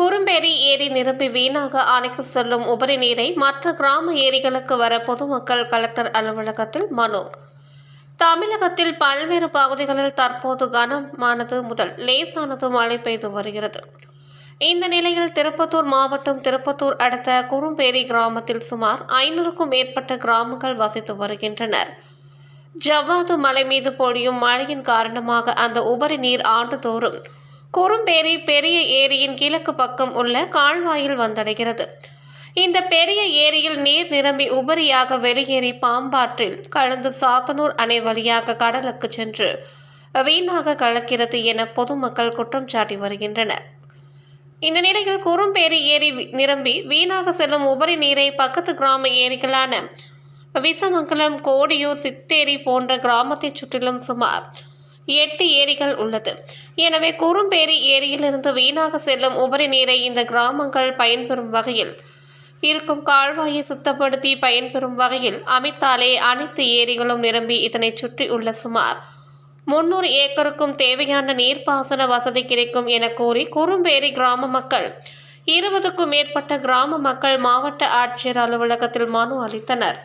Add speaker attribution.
Speaker 1: ஏரி நிரம்பி வீணாக அணைக்கு செல்லும் உபரி நீரை மற்ற கிராம ஏரிகளுக்கு வர பொதுமக்கள் கலெக்டர் அலுவலகத்தில் மனு. தமிழகத்தில் பல்வேறு பகுதிகளில் தற்போது கனமானது முதல் லேசானது மழை பெய்து வருகிறது. இந்த நிலையில் திருப்பத்தூர் மாவட்டம் திருப்பத்தூர் அடுத்த குறும்பேரி கிராமத்தில் சுமார் ஐநூறுக்கும் மேற்பட்ட கிராமங்கள் வசித்து வருகின்றனர். ஜவ்வாது மலை மீது பொழியும் மழையின் காரணமாக அந்த உபரி நீர் ஆண்டுதோறும் குறும்பேரி பெரிய ஏரியின் கிழக்கு பக்கம் உள்ள கால்வாயில் வந்தடைகிறது. இந்த பெரிய ஏரியில் நீர் நிரம்பி உபரியாக வெளியேறி பாம்பாற்றில் கலந்து சாத்தனூர் அணை வழியாக கடலுக்கு சென்று வீணாக கலக்கிறது என பொதுமக்கள் குற்றம் சாட்டி வருகின்றனர். இந்த நிலையில் குறும்பேரி ஏரி நிரம்பி வீணாக செல்லும் உபரி நீரை பக்கத்து கிராம ஏரிகளான விசமங்கலம் கோடியூர் சித்தேரி போன்ற கிராமத்தைச் சுற்றிலும் சுமார் எட்டு ஏரிகள் உள்ளது. எனவே குறும்பேரி ஏரியிலிருந்து வீணாக செல்லும் உபரி நீரை இந்த கிராமங்கள் பயன்பெறும் வகையில் இருக்கும். கால்வாயை சுத்தப்படுத்தி பயன்பெறும் வகையில் அமைத்தாலே அனைத்து ஏரிகளும் நிரம்பி இதனைச் சுற்றி உள்ள சுமார் முன்னூறு ஏக்கருக்கும் தேவையான நீர்ப்பாசன வசதி கிடைக்கும் என கூறி குறும்பேரி கிராம மக்கள் இருபதுக்கும் மேற்பட்ட கிராம மக்கள் மாவட்ட ஆட்சியர் அலுவலகத்தில் மனு அளித்தனர்.